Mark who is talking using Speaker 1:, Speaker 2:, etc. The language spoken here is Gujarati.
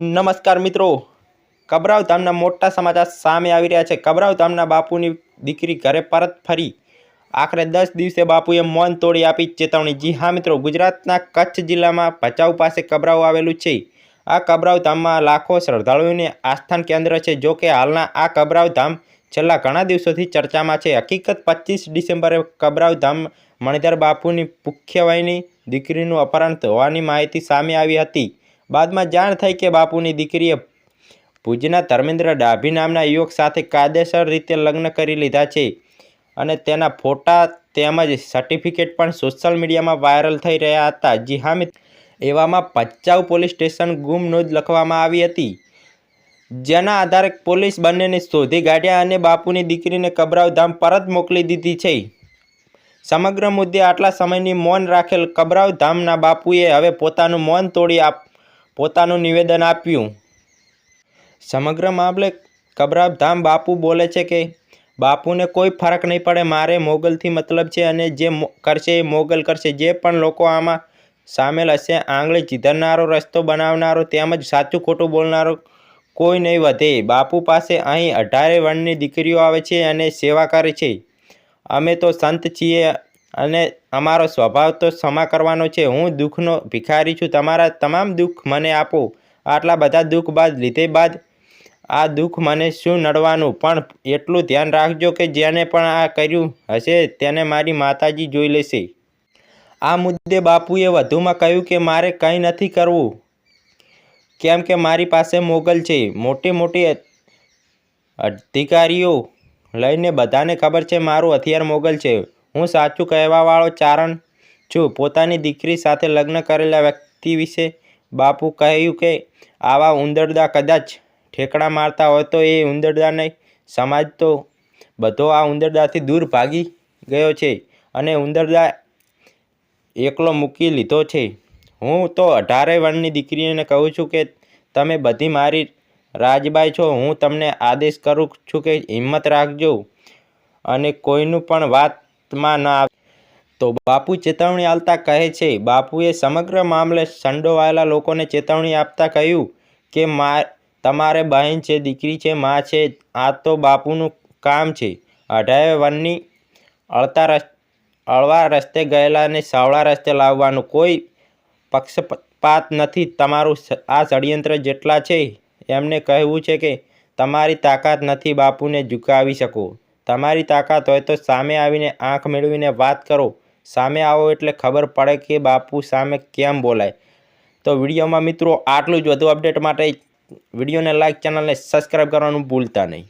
Speaker 1: નમસ્કાર મિત્રો. કબરાવ ધામના મોટા સમાચાર સામે આવી રહ્યા છે. કબરાવ ધામના બાપુની દીકરી ઘરે પરત ફરી. આખરે દસ દિવસે બાપુએ મૌન તોડી આપી ચેતવણી. જી હા મિત્રો, ગુજરાતના કચ્છ જિલ્લામાં ભચાઉ પાસે કબરાવ આવેલું છે. આ કબરાવ ધામમાં લાખો શ્રદ્ધાળુઓને આસ્થાન કેન્દ્ર છે. જો કે હાલના આ કબરાવ ધામ છેલ્લા ઘણા દિવસોથી ચર્ચામાં છે. હકીકત પચીસ ડિસેમ્બરે કબરાવ ધામ મણિધર બાપુની પુખ્યવાયની દીકરીનું અપહરણ હોવાની માહિતી સામે આવી હતી. બાદમાં જાણ થઈ કે બાપુની દીકરીએ ભુજના ધર્મેન્દ્ર ડાભી નામના યુવક સાથે કાયદેસર રીતે લગ્ન કરી લીધા છે અને તેના ફોટા તેમજ સર્ટિફિકેટ પણ સોશિયલ મીડિયામાં વાયરલ થઈ રહ્યા હતા. જી હા એવામાં ભચાઉ પોલીસ સ્ટેશન ગુમ નોંધ લખવામાં આવી હતી. જેના આધારે પોલીસ બંનેને શોધી કાઢ્યા અને બાપુની દીકરીને કબરાવધામ પરત મોકલી દીધી છે. સમગ્ર મુદ્દે આટલા સમયની મૌન રાખેલ કબરાવધામના બાપુએ હવે પોતાનું મૌન તોડી આપ પોતાનું નિવેદન આપ્યું. સમગ્ર મામલે કબરાધામ બાપુ બોલે છે કે, બાપુને કોઈ ફરક નહીં પડે, મારે મોગલથી મતલબ છે અને જે કરશે એ મોગલ કરશે. જે પણ લોકો આમાં સામેલ હશે, આંગળી ચીધરનારો, રસ્તો બનાવનારો, તેમજ સાચું ખોટું બોલનારો કોઈ નહીં વધે. બાપુ પાસે અહીં અઢારે વર્ણની દીકરીઓ આવે છે અને સેવા કરે છે. અમે તો સંત છીએ અને અમારો સ્વભાવ તો ક્ષમા કરવાનો છે. હું દુઃખનો ભિખારી છું. તમારા તમામ દુઃખ મને આપો. આટલા બધા દુઃખ બાદ, લીધે બાદ આ દુઃખ મને શું નડવાનું? પણ એટલું ધ્યાન રાખજો કે જેને પણ આ કર્યું હશે, તેને મારી માતાજી જોઈ લેશે. આ મુદ્દે બાપુએ વધુમાં કહ્યું કે મારે કંઈ નથી કરવું. કેમ કે મારી પાસે મોગલ છે. મોટી મોટી અધિકારીઓ લઈને બધાને ખબર છે, મારું હથિયાર મોગલ છે. હું સાચું કહેવાવાળો ચારણ છું. પોતાની દીકરી સાથે લગ્ન કરેલા વ્યક્તિ વિશે બાપુ કહ્યું કે, આવા ઉંદરદા કદાચ ઠેકડા મારતા હોય તો એ ઉંદરદાને સમાજ તો બધો આ ઉંદરદાથી દૂર ભાગી ગયો છે અને ઉંદરદા એકલો મૂકી લીધો છે. હું તો અઢારે વર્ણની દીકરીને કહું છું કે, તમે બધી મારી રાજબાઈ છો. હું તમને આદેશ કરું છું કે હિંમત રાખજો. અને કોઈનું પણ વાતમાં ના આવે. તો બાપુ ચેતવણી આપતા કહે છે, બાપુએ સમગ્ર મામલે સંડોવાયેલા લોકોને ચેતવણી આપતા કહ્યું કે, મા, તમારે બહેન છે, દીકરી છે, મા છે, આ તો બાપુનું કામ છે. અઢારે વનની અળતા રસ અળવા રસ્તે ગયેલાને સાવળા રસ્તે લાવવાનું કોઈ પક્ષપાત નથી. તમારું આ ષડયંત્ર જેટલા છે, એમને કહેવું છે કે, તમારી તાકાત નથી બાપુને ઝુકાવી શકો. તમારી તાકાત હોય તો સામે આવીને આંખ મેળવીને વાત કરો. સામે આવો એટલે ખબર પડે કે બાપુ સામે કેમ બોલાય. તો વિડીયોમાં મિત્રો આટલું જ વધુ અપડેટ માટે વિડીયોને લાઇક ચેનલને સબસ્ક્રાઈબ કરવાનું ભૂલતા નહીં.